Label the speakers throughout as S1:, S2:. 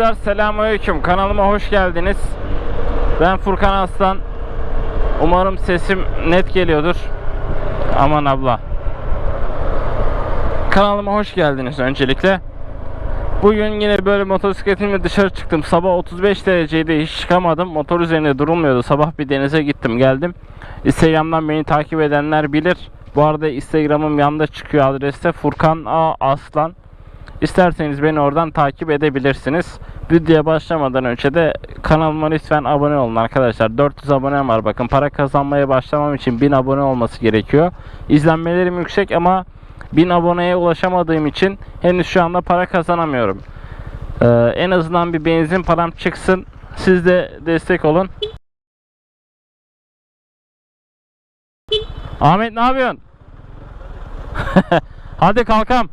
S1: Arkadaşlar selamünaleyküm. Kanalıma hoş geldiniz. Ben Furkan Aslan. Umarım sesim net geliyordur. Aman abla. Kanalıma hoş geldiniz öncelikle. Bugün yine böyle motosikletimle dışarı çıktım. Sabah 35 dereceydi hiç çıkamadım. Motor üzerinde durulmuyordu. Sabah bir denize gittim geldim. Instagram'dan beni takip edenler bilir. Bu arada Instagram'ım yanında çıkıyor adreste Furkan A Aslan. İsterseniz beni oradan takip edebilirsiniz. Videoya başlamadan önce de kanalıma lütfen abone olun arkadaşlar. 400 abonem var bakın. Para kazanmaya başlamam için 1000 abone olması gerekiyor. İzlenmelerim yüksek ama 1000 aboneye ulaşamadığım için henüz şu anda para kazanamıyorum. Ee, en azından bir benzin param çıksın. Siz de destek olun. Ahmet ne yapıyorsun? Hadi kalkam.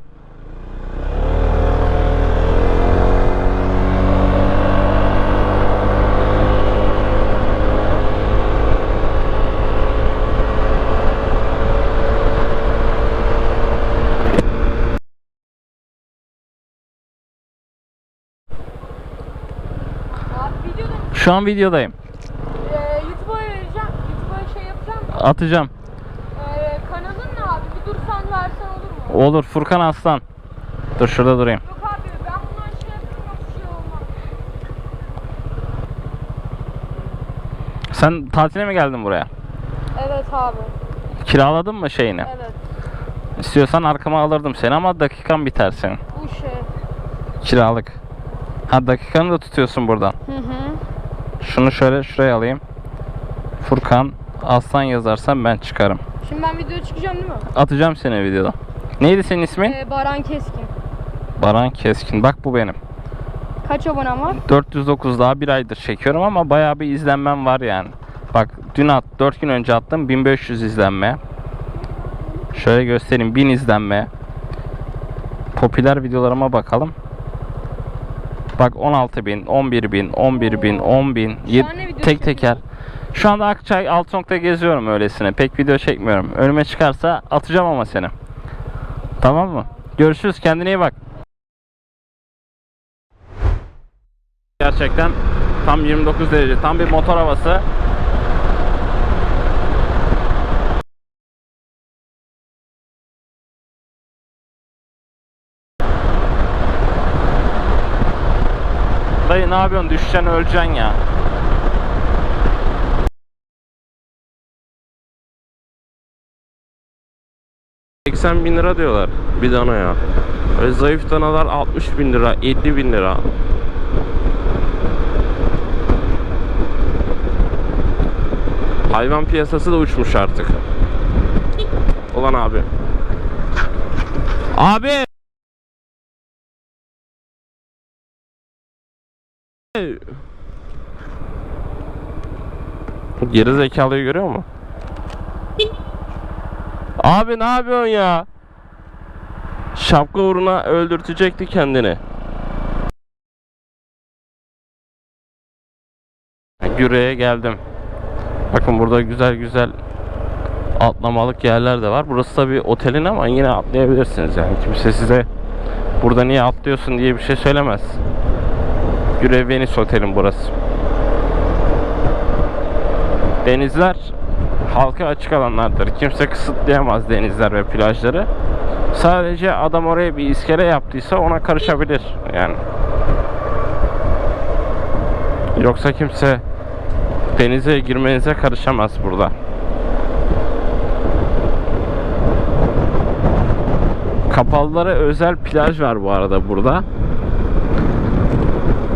S1: Şu an videodayım.
S2: Ee, YouTube'a vereceğim. YouTube'a şey yapacağım.
S1: Atacağım.
S2: Ee, kanalın ne abi? Bir dursan versen olur mu?
S1: Olur Furkan Aslan. Dur şurada durayım.
S2: Yok abi ben bundan şey bir şey olmaz.
S1: Sen tatile mi geldin buraya?
S2: Evet abi.
S1: Kiraladın mı şeyini?
S2: Evet.
S1: İstiyorsan arkama alırdım seni ama dakikan biter senin.
S2: Bu şey.
S1: Kiralık. Ha dakikanı da tutuyorsun buradan.
S2: Hı hı.
S1: Şunu şöyle şuraya alayım. Furkan Aslan yazarsan ben çıkarım.
S2: Şimdi ben video çıkacağım değil mi?
S1: Atacağım seni videoda. Neydi senin ismin?
S2: Ee, Baran Keskin.
S1: Baran Keskin. Bak bu benim.
S2: Kaç abonem var?
S1: 409 daha bir aydır çekiyorum ama bayağı bir izlenmem var yani. Bak dün at 4 gün önce attım 1500 izlenme. Şöyle göstereyim 1000 izlenme. Popüler videolarıma bakalım. Bak 16000, 11000, 11000, 10000,
S2: Şu an ne video
S1: tek teker. Şu anda Akçay Altınok'ta geziyorum öylesine. Pek video çekmiyorum. Önüme çıkarsa atacağım ama seni. Tamam mı? Görüşürüz. Kendine iyi bak. Gerçekten tam 29 derece. Tam bir motor havası. Yapıyorsun? Düşeceksin öleceksin ya.
S3: ...80 bin lira diyorlar bir danaya. Öyle zayıf danalar 60 bin lira, 50 bin lira. Hayvan piyasası da uçmuş artık. Ulan abi.
S1: Abi!
S3: Geri zekalıyı görüyor musun? Abi ne yapıyorsun ya? Şapka uğruna öldürtecekti kendini.
S1: Güre'ye geldim. Bakın burada güzel güzel atlamalık yerler de var. Burası tabi otelin ama yine atlayabilirsiniz yani. Kimse size burada niye atlıyorsun diye bir şey söylemez. Güre Venice Otel'in burası. Denizler halka açık alanlardır. Kimse kısıtlayamaz denizler ve plajları. Sadece adam oraya bir iskele yaptıysa ona karışabilir yani. Yoksa kimse denize girmenize karışamaz burada. Kapalılara özel plaj var bu arada burada.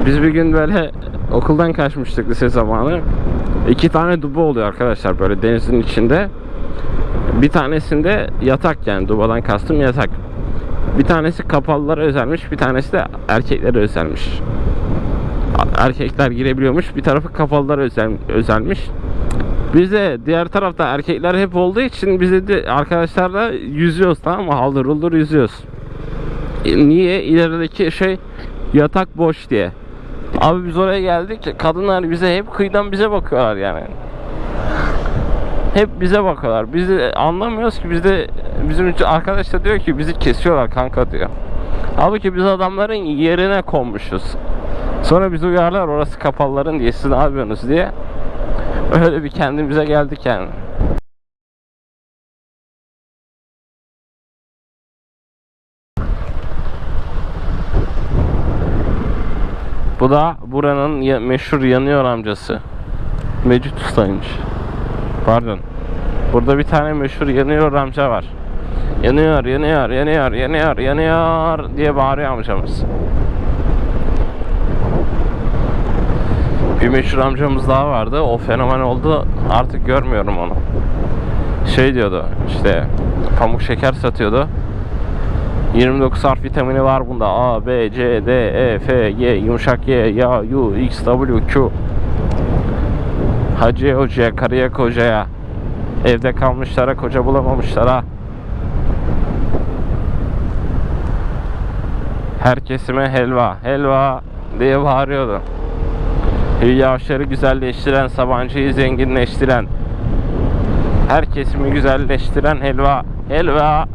S1: Biz bir gün böyle okuldan kaçmıştık lise zamanı. İki tane duba oluyor arkadaşlar böyle denizin içinde. Bir tanesinde yatak yani dubadan kastım yatak. Bir tanesi kapalılara özelmiş, bir tanesi de erkeklere özelmiş. Erkekler girebiliyormuş, bir tarafı kapalılara özel, özelmiş. Biz de diğer tarafta erkekler hep olduğu için biz de arkadaşlarla yüzüyoruz tamam mı? Haldır uldur yüzüyoruz. E, Niye? İlerideki şey yatak boş diye. Abi biz oraya geldik. Kadınlar bize hep kıyıdan bize bakıyorlar yani. Hep bize bakıyorlar. Biz de anlamıyoruz ki biz de bizim arkadaş da diyor ki bizi kesiyorlar kanka diyor. Halbuki biz adamların yerine konmuşuz. Sonra bizi uyarlar orası kapalıların diye siz ne yapıyorsunuz diye. Öyle bir kendimize geldik yani. Bu da buranın ya- meşhur yanıyor amcası. Mecit Usta'ymış. Pardon. Burada bir tane meşhur yanıyor amca var. Yanıyor, yanıyor, yanıyor, yanıyor, yanıyor diye bağırıyor amcamız. Bir meşhur amcamız daha vardı. O fenomen oldu. Artık görmüyorum onu. Şey diyordu işte pamuk şeker satıyordu. 29 harf vitamini var bunda. A, B, C, D, E, F, G, yumuşak Y, Ya, U, X, W, Q. Hacıya hocaya, karıya kocaya. Evde kalmışlara, koca bulamamışlara. Her kesime helva, helva diye bağırıyordu. Hülya Avşar'ı güzelleştiren, Sabancı'yı zenginleştiren, her kesimi güzelleştiren helva, helva.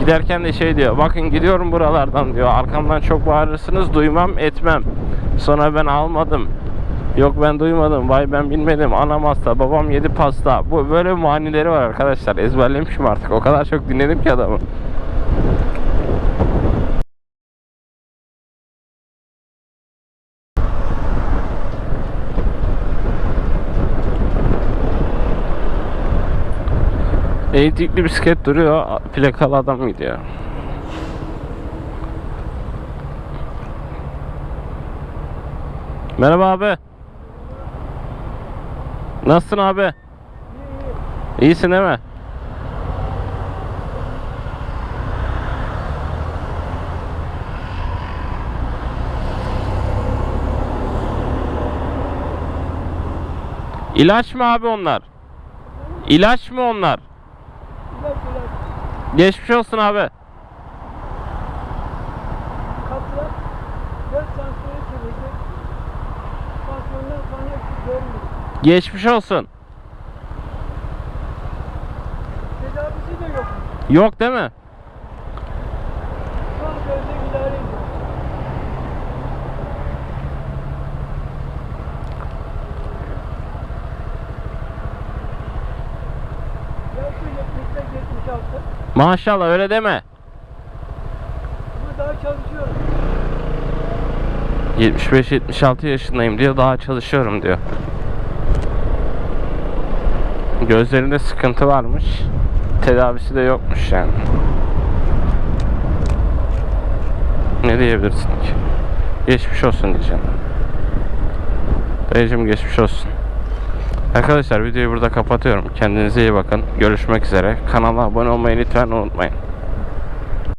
S1: Giderken de şey diyor, bakın gidiyorum buralardan diyor, arkamdan çok bağırırsınız, duymam, etmem. Sonra ben almadım. Yok ben duymadım, vay ben bilmedim, anam hasta, babam yedi pasta. Bu böyle manileri var arkadaşlar, ezberlemişim artık. O kadar çok dinledim ki adamı. Elektrikli bisiklet duruyor, plakalı adam gidiyor. Merhaba abi. Nasılsın abi? İyisin değil mi? İlaç mı abi onlar? İlaç mı onlar? Geçmiş olsun abi.
S4: Sonra görmüyor.
S1: Geçmiş olsun.
S4: Tedavisi de yok.
S1: Yok değil mi?
S4: Son gözle idare ediyor. Yaşı 75 76
S1: Maşallah öyle deme.
S4: ama daha çalışıyorum.
S1: 75-76 yaşındayım diyor daha çalışıyorum diyor. Gözlerinde sıkıntı varmış. Tedavisi de yokmuş yani. Ne diyebilirsin ki? Geçmiş olsun diyeceğim. Dayıcım geçmiş olsun. Arkadaşlar videoyu burada kapatıyorum. Kendinize iyi bakın. Görüşmek üzere. Kanala abone olmayı lütfen unutmayın.